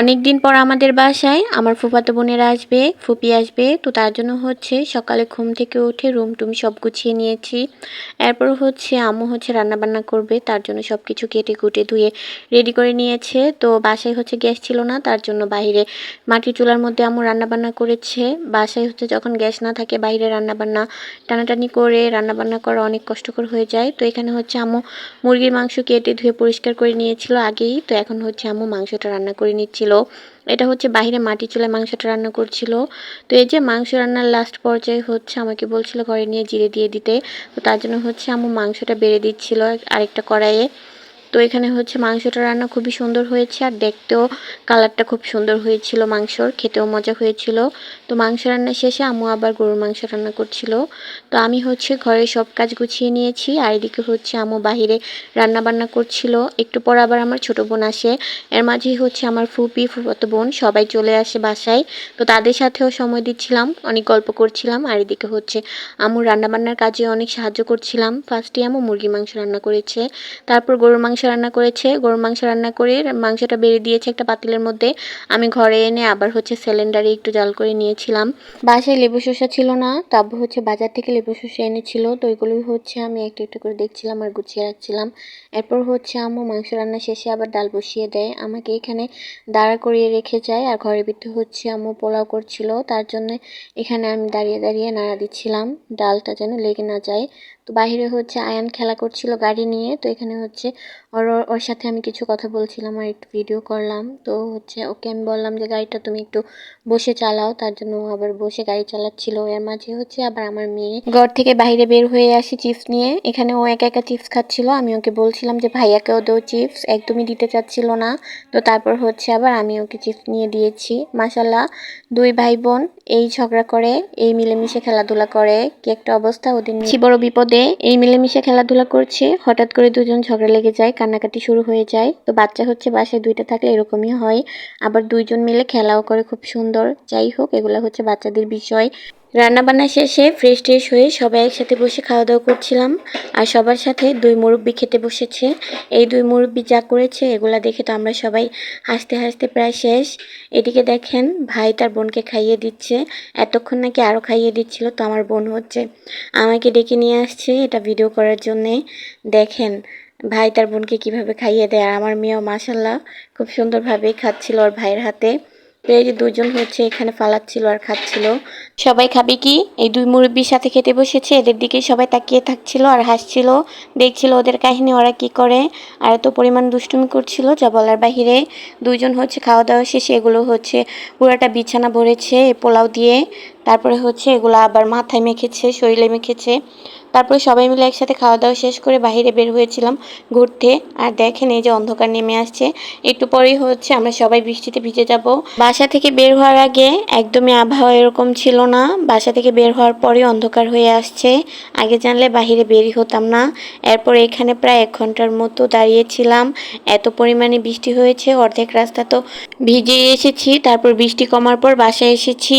অনেক দিন পর আমাদের বাসায় আমার ফুফাতো বোনেরা আসবে, ফুপি আসবে। তো তার জন্য হচ্ছে সকালে ঘুম থেকে উঠে রুম টুম সব গুছিয়ে নিয়েছি। এরপর হচ্ছে আম্মু হচ্ছে রান্না বান্না করবে, তার জন্য সব কিছু কেটে কুটে ধুয়ে রেডি করে নিয়েছে। তো বাসায় হচ্ছে গ্যাস ছিল না, তার জন্য বাইরে মাটির চুলার মধ্যে আম্মু রান্না বান্না করেছে। বাসায় হচ্ছে যখন গ্যাস না থাকে বাইরে রান্না বান্না টানাটানি করে রান্না বান্না করা অনেক কষ্টকর হয়ে যায়। তো এখানে হচ্ছে আম্মু মুরগির মাংস কেটে ধুয়ে পরিষ্কার করে নিয়েছিল আগেই। তো এখন হচ্ছে আম্মু মাংসটা রান্না করে নিচ্ছিল। এটা হচ্ছে বাহিরে মাটি চুলায় মাংসটা রান্না করছিল। তো এই যে মাংস রান্নার লাস্ট পর্যায়ে হচ্ছে আমাকে বলছিল ঘরে নিয়ে জিরে দিয়ে দিতে। তো তার জন্য হচ্ছে আমার মাংসটা বেড়ে দিচ্ছিল আরেকটা কড়াইয়ে। তো এখানে হচ্ছে মাংসটা রান্না খুবই সুন্দর হয়েছে আর দেখতেও কালারটা খুব সুন্দর হয়েছিল মাংসর, খেতেও মজা হয়েছিল। তো মাংস রান্না শেষে আম্মু আবার গরুর মাংস রান্না করছিল। তো আমি হচ্ছে ঘরে সব কাজ গুছিয়ে নিয়েছি আর এদিকে হচ্ছে আম্মু বাহিরে রান্না বান্না করছিল। একটু পর আবার আমার ছোট বোন আসে। এর মাঝেই হচ্ছে আমার ফুপি, ফুফাতো বোন সবাই চলে আসে বাসায়। তো তাদের সাথেও সময় দিচ্ছিলাম, অনেক গল্প করছিলাম আর এদিকে হচ্ছে আম্মু রান্নাবান্নার কাজে অনেক সাহায্য করছিলাম। ফার্স্টে আম্মু মুরগি মাংস রান্না করেছে, তারপর গরুর মাংস রান্না করেছে, গরুর মাংস রান্না করে মাংসটা বেড়ে দিয়েছে একটা পাতিলের মধ্যে। আমি ঘরে এনে আবার হচ্ছে সিলিন্ডারে একটু জাল করে নিয়েছিলাম। বাসায় লেবু শসা ছিল না, তারপর হচ্ছে বাজার থেকে লেবু শসা এনেছিল। তো ওইগুলোই হচ্ছে আমি একটা একটু করে দেখছিলাম আর গুছিয়ে রাখছিলাম। এরপর হচ্ছে আম্মু মাংস রান্না শেষে আবার ডাল বসিয়ে দেয়। আমাকে এখানে দাঁড়া করিয়ে রেখে যায় আর ঘরের ভিতরে হচ্ছে আম্মু পোলাও করছিল। তার জন্য এখানে আমি দাঁড়িয়ে দাঁড়িয়ে নাড়া দিচ্ছিলাম। ডালটা যেন লেগে না যায়। তো বাইরে হচ্ছে আয়ান খেলা করছিল গাড়ি নিয়ে। তো এখানে হচ্ছে ওর ওর সাথে আমি কিছু কথা বলছিলাম আর একটু ভিডিও করলাম। তো হচ্ছে ওকে আমি বললাম যে, গাড়িটা তুমি একটু বসে চালাও। তার জন্য আবার বসে গাড়ি চালাচ্ছিল। এর মাঝে হচ্ছে আবার আমার মেয়ে ঘর থেকে বাইরে বের হয়ে আসি চিপস নিয়ে। এখানে ও একা একা চিপস খাচ্ছিল। আমি ওকে বলছিলাম যে, ভাইয়াকেও দেও চিপস একদমই দিতে চাচ্ছিল না। তো তারপর হচ্ছে আবার আমি ওকে চিপস নিয়ে দিয়েছি। মাসাল্লাহ দুই ভাই বোন এই ঝগড়া করে, এই মিলেমিশে খেলাধুলা করে। কি একটা অবস্থা, ওদের বড় বিপদে এই মিলেমিশে খেলাধুলা করছে। হঠাৎ করে দুজন ঝগড়া লেগে যায়। কান্নাকাটি শুরু হয়ে যায়। তো বাচ্চা হচ্ছে বাসায় দুইটা থাকলে এরকমই হয়। আবার দুইজন মিলে খেলাও করে, খুব সুন্দর। যাই হোক, এগুলো হচ্ছে বাচ্চাদের বিষয়। রান্নাবান্না শেষে ফ্রেশ ট্রেশ হয়ে সবাই একসাথে বসে খাওয়া দাওয়া করছিলাম। আর সবার সাথে দুই মুরব্বি খেতে বসেছে। এই দুই মুরব্বি যা করেছে, এগুলা দেখে তো আমরা সবাই হাসতে হাসতে প্রায় শেষ। এদিকে দেখেন, ভাই তার বোনকে খাইয়ে দিচ্ছে। এতক্ষণ নাকি আরও খাইয়ে দিচ্ছিল, তো আমার বোন হচ্ছে আমাকে ডেকে নিয়ে আসছে এটা ভিডিও করার জন্যে। দেখেন ভাই তার বোনকে কীভাবে খাইয়ে দেয়? আর আমার মেয়েও মাসাল্লাহ খুব সুন্দরভাবেই খাচ্ছিল ওর ভাইয়ের হাতে। তো এই যে দুজন হচ্ছে এখানে ফালাচ্ছিল আর খাচ্ছিল। সবাই খাবে কি? এই দুই মুরব্বীর সাথে খেতে বসেছে, এদের দিকে সবাই তাকিয়ে থাকছিল আর হাসছিল। দেখছিল ওদের কাহিনী ওরা কি করে, আর এত পরিমাণ দুষ্টুমি করছিল, যা বলার বাহিরে। দুইজন হচ্ছে খাওয়া দাওয়া শেষে এগুলো হচ্ছে পুরাটা বিছানা ভরেছে, পোলাও দিয়ে। তারপরে হচ্ছে এগুলো আবার মাথায় মেখেছে, শরীরে মেখেছে। তারপরে সবাই মিলে একসাথে খাওয়া দাওয়া শেষ করে বাইরে বের হয়েছিলাম ঘুরতে। আর দেখেন এই যে অন্ধকার নেমে আসছে। একটু পরেই হচ্ছে আমরা সবাই বৃষ্টিতে ভিজে যাব। বাসা থেকে বের হওয়ার আগে একদমই আবহাওয়া এরকম ছিল না। বাসা থেকে বের হওয়ার পরে অন্ধকার হয়ে আসছে। আগে জানলে বাহিরে বেরই হতাম না। এরপর এখানে প্রায় এক ঘণ্টার মতো দাঁড়িয়েছিলাম। এত পরিমাণে বৃষ্টি হয়েছে, অর্ধেক রাস্তা তো ভিজে এসেছি। তারপর বৃষ্টি কমার পর বাসায় এসেছি।